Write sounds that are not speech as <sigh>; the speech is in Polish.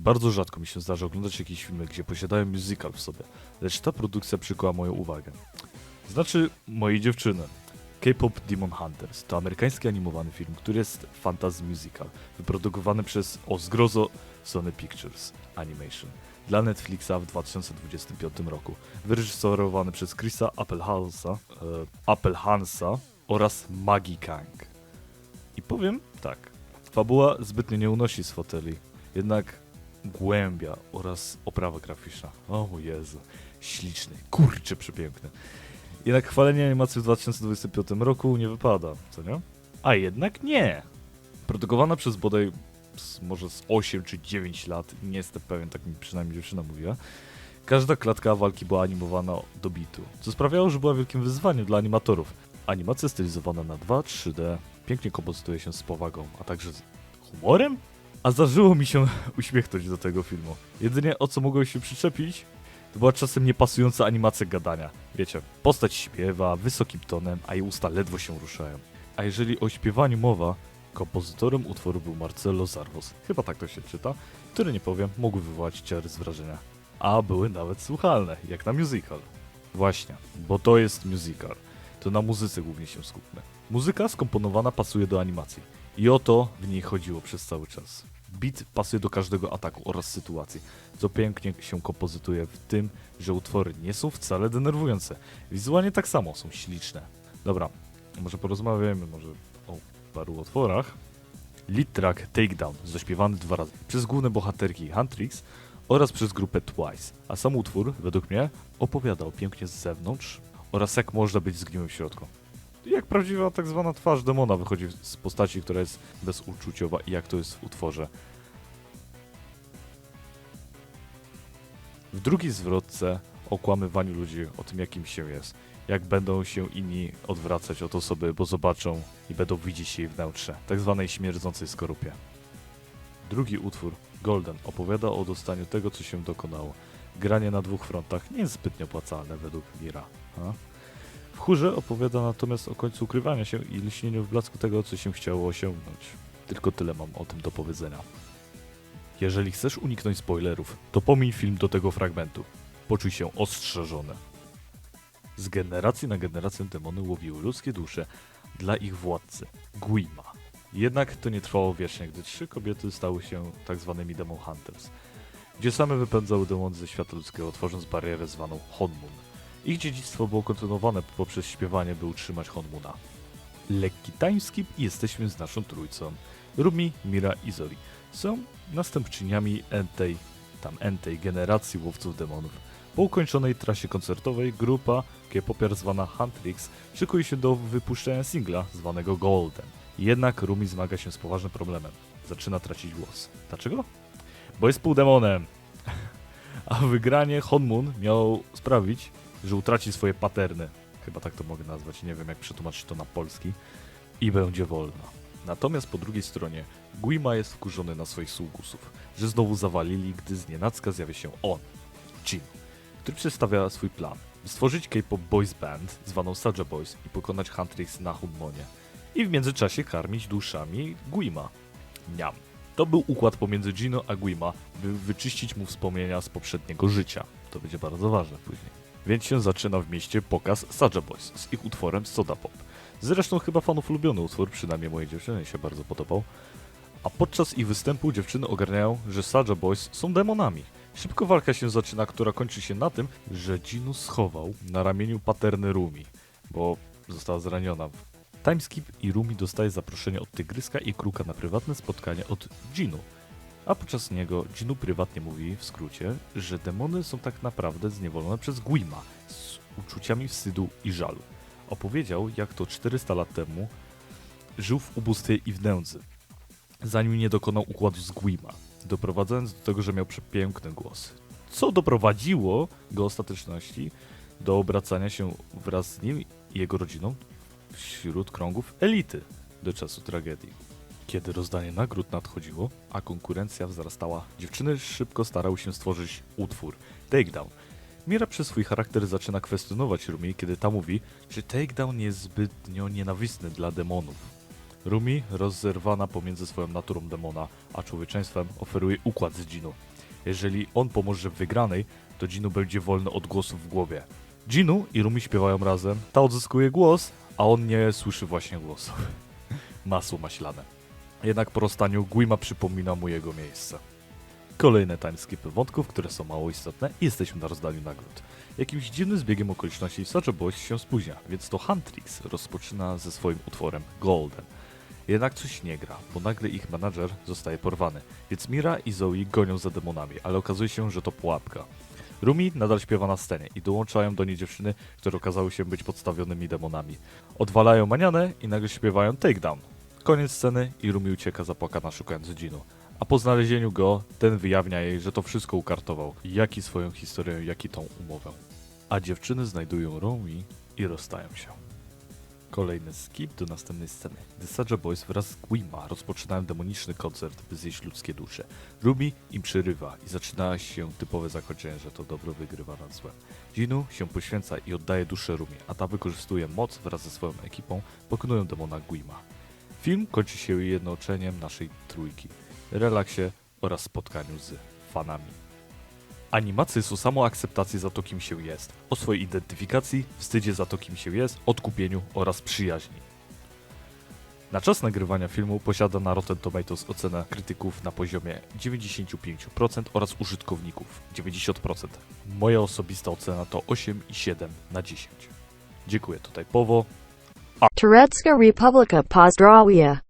Bardzo rzadko mi się zdarza oglądać jakieś filmy, gdzie posiadają musical w sobie, lecz ta produkcja przykuła moją uwagę. Znaczy, mojej dziewczyny. K-pop Demon Hunters to amerykański animowany film, który jest fantasy musical, wyprodukowany przez o zgrozo Sony Pictures Animation dla Netflixa w 2025 roku, wyreżyserowany przez Chrisa Applehansa, e, Applehansa oraz Maggie Kang. I powiem tak, fabuła zbytnio nie unosi z foteli, jednak głębia oraz oprawa graficzna, o Jezu, śliczny, kurczę przepiękny. Jednak chwalenie animacji w 2025 roku nie wypada, co nie? A jednak nie! Produkowana przez bodaj może z 8 czy 9 lat, nie jestem pewien, tak mi przynajmniej dziewczyna mówiła. Każda klatka walki była animowana do bitu, co sprawiało, że była wielkim wyzwaniem dla animatorów. Animacja stylizowana na 2, 3D, pięknie kompozytuje się z powagą, a także z humorem? A zdarzyło mi się <laughs> uśmiechnąć do tego filmu. Jedynie o co mogłem się przyczepić, to była czasem niepasująca animacja gadania. Wiecie, postać śpiewa wysokim tonem, a jej usta ledwo się ruszają. A jeżeli o śpiewaniu mowa, kompozytorem utworu był Marcelo Zarvos, chyba tak to się czyta, który nie powiem, mógł wywołać ciary z wrażenia. A były nawet słuchalne, jak na musical. Właśnie, bo to jest musical. To na muzyce głównie się skupmy. Muzyka skomponowana pasuje do animacji. I o to w niej chodziło przez cały czas. Beat pasuje do każdego ataku oraz sytuacji, co pięknie się kompozytuje w tym, że utwory nie są wcale denerwujące. Wizualnie tak samo są śliczne. Dobra, może porozmawiamy może o paru utworach. Lead track Takedown, zaśpiewany dwa razy przez główne bohaterki Huntrix oraz przez grupę Twice, a sam utwór, według mnie, opowiadał pięknie z zewnątrz oraz jak można być zgniłym w środku. Jak prawdziwa tak zwana twarz demona wychodzi z postaci, która jest bezuczuciowa i jak to jest w utworze. W drugiej zwrotce o kłamywaniu ludzi, o tym jakim się jest. Jak będą się inni odwracać od osoby, bo zobaczą i będą widzieć jej wnętrze, tak zwanej śmierdzącej skorupie. Drugi utwór, Golden, opowiada o dostaniu tego, co się dokonało. Granie na dwóch frontach nie jest zbytnio opłacalne według Mira. A? W chórze opowiada natomiast o końcu ukrywania się i lśnieniu w blasku tego, co się chciało osiągnąć. Tylko tyle mam o tym do powiedzenia. Jeżeli chcesz uniknąć spoilerów, to pomiń film do tego fragmentu. Poczuj się ostrzeżony. Z generacji na generację demony łowiły ludzkie dusze dla ich władcy, Guima. Jednak to nie trwało wiecznie, gdy trzy kobiety stały się tak zwanymi Demon Hunters, gdzie same wypędzały demony ze świata ludzkiego, tworząc barierę zwaną Honmun. Ich dziedzictwo było kontynuowane poprzez śpiewanie, by utrzymać Honmuna. Lekki timeskip i jesteśmy z naszą trójcą. Rumi, Mira i Zori są następczyniami entej, tam entej generacji łowców demonów. Po ukończonej trasie koncertowej grupa K-popiar zwana Huntrix szykuje się do wypuszczenia singla zwanego Golden. Jednak Rumi zmaga się z poważnym problemem. Zaczyna tracić głos. Dlaczego? Bo jest półdemonem. <laughs> A wygranie Honmun miało sprawić, że utraci swoje paterny. Chyba tak to mogę nazwać, nie wiem jak przetłumaczyć to na polski. I będzie wolna. Natomiast po drugiej stronie Guima jest wkurzony na swoich sługusów, że znowu zawalili, gdy znienacka zjawia się on, Jin, który przedstawia swój plan, stworzyć K-pop boys band zwaną Saja Boys i pokonać Huntrix na Hunmonie. I w międzyczasie karmić duszami Guima. Niam. To był układ pomiędzy Gino a Guima, by wyczyścić mu wspomnienia z poprzedniego życia. To będzie bardzo ważne później. Więc się zaczyna w mieście pokaz Saja Boys z ich utworem Soda Pop. Zresztą chyba fanów ulubiony utwór, przynajmniej mojej dziewczyny się bardzo podobał. A podczas ich występu dziewczyny ogarniają, że Saja Boys są demonami. Szybko walka się zaczyna, która kończy się na tym, że Ginu schował na ramieniu paterny Rumi, bo została zraniona. Timeskip i Rumi dostaje zaproszenie od Tygryska i Kruka na prywatne spotkanie od Ginu. A podczas niego Ginu prywatnie mówi w skrócie, że demony są tak naprawdę zniewolone przez Guima z uczuciami wstydu i żalu. Opowiedział, jak to 400 lat temu żył w ubóstwie i w nędzy, zanim nie dokonał układu z Guima, doprowadzając do tego, że miał przepiękny głos. Co doprowadziło go ostateczności do obracania się wraz z nim i jego rodziną wśród krągów elity do czasu tragedii. Kiedy rozdanie nagród nadchodziło, a konkurencja wzrastała, dziewczyny szybko starały się stworzyć utwór Takedown. Mira przez swój charakter zaczyna kwestionować Rumi, kiedy ta mówi, że Takedown jest zbytnio nienawistny dla demonów. Rumi, rozerwana pomiędzy swoją naturą demona a człowieczeństwem, oferuje układ z Ginu. Jeżeli on pomoże w wygranej, to Ginu będzie wolny od głosów w głowie. Ginu i Rumi śpiewają razem, ta odzyskuje głos, a on nie słyszy właśnie głosu. <laughs> Masło maślane. Jednak po rozstaniu Guima przypomina mu jego miejsce. Kolejne timeskipy wątków, które są mało istotne i jesteśmy na rozdaniu nagród. Jakimś dziwnym zbiegiem okoliczności Sacha Boys się spóźnia, więc to Huntrix rozpoczyna ze swoim utworem Golden. Jednak coś nie gra, bo nagle ich menadżer zostaje porwany, więc Mira i Zoe gonią za demonami, ale okazuje się, że to pułapka. Rumi nadal śpiewa na scenie i dołączają do niej dziewczyny, które okazały się być podstawionymi demonami. Odwalają manianę i nagle śpiewają takedown. Koniec sceny i Rumi ucieka zapłakana szukając Ginu. A po znalezieniu go, ten wyjawnia jej, że to wszystko ukartował. Jak i swoją historię, jak i tą umowę. A dziewczyny znajdują Rumi i rozstają się. Kolejny skip do następnej sceny. Gdy Saja Boys wraz z Guima rozpoczynają demoniczny koncert, by zjeść ludzkie dusze. Ruby im przerywa i zaczyna się typowe zakończenie, że to dobro wygrywa nad złem. Jinu się poświęca i oddaje duszę Rumi, a ta wykorzystuje moc wraz ze swoją ekipą, pokonują demona Guima. Film kończy się jednoczeniem naszej trójki, relaksie oraz spotkaniu z fanami. Animacje są samą akceptacją za to, kim się jest, o swojej identyfikacji, wstydzie za to, kim się jest, odkupieniu oraz przyjaźni. Na czas nagrywania filmu posiada na Rotten Tomatoes ocenę krytyków na poziomie 95% oraz użytkowników 90%. Moja osobista ocena to 8,7 na 10. Dziękuję, tutaj Powo. Turecka Republika Pozdrawia.